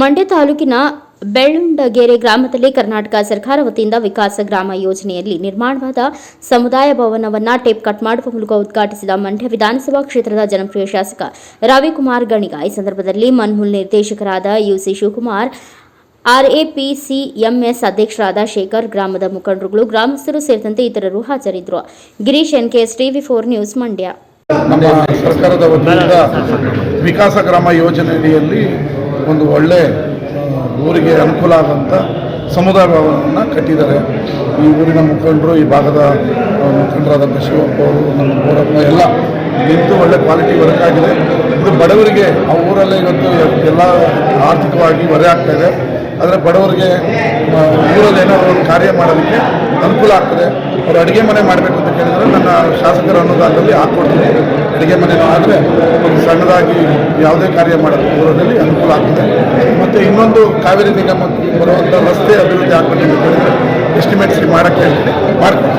ಮಂಡ್ಯ ತಾಲೂಕಿನ ಬೆಳ್ಳುಂಡಗೆರೆ ಗ್ರಾಮದಲ್ಲಿ ಕರ್ನಾಟಕ ಸರ್ಕಾರ ವತಿಯಿಂದ ವಿಕಾಸ ಗ್ರಾಮ ಯೋಜನೆಯಲ್ಲಿ ನಿರ್ಮಾಣವಾದ ಸಮುದಾಯ ಭವನವನ್ನು ಟೇಪ್ ಕಟ್ ಮಾಡುವ ಮೂಲಕ ಉದ್ಘಾಟಿಸಿದ ಮಂಡ್ಯ ವಿಧಾನಸಭಾ ಕ್ಷೇತ್ರದ ಜನಪ್ರಿಯ ಶಾಸಕ ರವಿಕುಮಾರ್ ಗಣಿಗ, ಈ ಸಂದರ್ಭದಲ್ಲಿ ಮನ್ಹುಲ್ ನಿರ್ದೇಶಕರಾದ ಯುಸಿ ಶಿವಕುಮಾರ್, ಆರ್ಎಪಿಸಿಎಂಎಸ್ ಅಧ್ಯಕ್ಷರಾದ ಶೇಖರ್, ಗ್ರಾಮದ ಮುಖಂಡರುಗಳು, ಗ್ರಾಮಸ್ಥರು ಸೇರಿದಂತೆ ಇತರರು ಹಾಜರಿದ್ದರು. Girish NKS TV four news Mandya. ಸರ್ಕಾರದ ವತಿಯಿಂದ ವಿಕಾಸ ಗ್ರಾಮ ಯೋಜನೆಯಡಿಯಲ್ಲಿ ಒಂದು ಒಳ್ಳೆ ಊರಿಗೆ ಅನುಕೂಲ ಆಗುವಂಥ ಸಮುದಾಯ ಭವನವನ್ನು ಕಟ್ಟಿದ್ದಾರೆ. ಈ ಊರಿನ ಮುಖಂಡರು, ಈ ಭಾಗದ ಮುಖಂಡರಾದ ಶಿವಪ್ಪ ಅವರು, ನಮ್ಮ ಬೋರಪ್ಪ ಎಲ್ಲ ನಿಂತು ಒಳ್ಳೆ ಕ್ವಾಲಿಟಿ ವರ್ಕ್ ಆಗಿದೆ. ಇದು ಬಡವರಿಗೆ, ಆ ಊರಲ್ಲೇ ಇವತ್ತು ಎಲ್ಲ ಆರ್ಥಿಕವಾಗಿ ಹೊರೆ ಆಗ್ತಾ ಇದೆ. ಆದರೆ ಬಡವರಿಗೆ ಊರಲ್ಲಿ ಏನಾದರೂ ಒಂದು ಕಾರ್ಯ ಮಾಡೋದಕ್ಕೆ ಅನುಕೂಲ ಆಗ್ತದೆ. ಅವರು ಅಡುಗೆ ಮನೆ ಮಾಡಬೇಕು ಅಂತ ಕೇಳಿದರೆ ನನ್ನ ಶಾಸಕರ ಅನುದಾನದಲ್ಲಿ ಹಾಕ್ಕೊಡ್ತೀನಿ. ಅಡುಗೆ ಮನೆ ಆದರೆ ಸಣ್ಣದಾಗಿ ಯಾವುದೇ ಕಾರ್ಯ ಮಾಡೋದು ಊರಲ್ಲಿ ಅನುಕೂಲ ಆಗ್ತದೆ. ಮತ್ತು ಇನ್ನೊಂದು ಕಾವೇರಿ ನಿಗಮಕ್ಕೆ ಬರುವಂಥ ರಸ್ತೆ ಅಭಿವೃದ್ಧಿ ಆಗಬೇಕು ಎಸ್ಟಿಮೇಟ್ಸ್ ಮಾಡೋಕ್ಕೆ ಮಾಡ್ತೀವಿ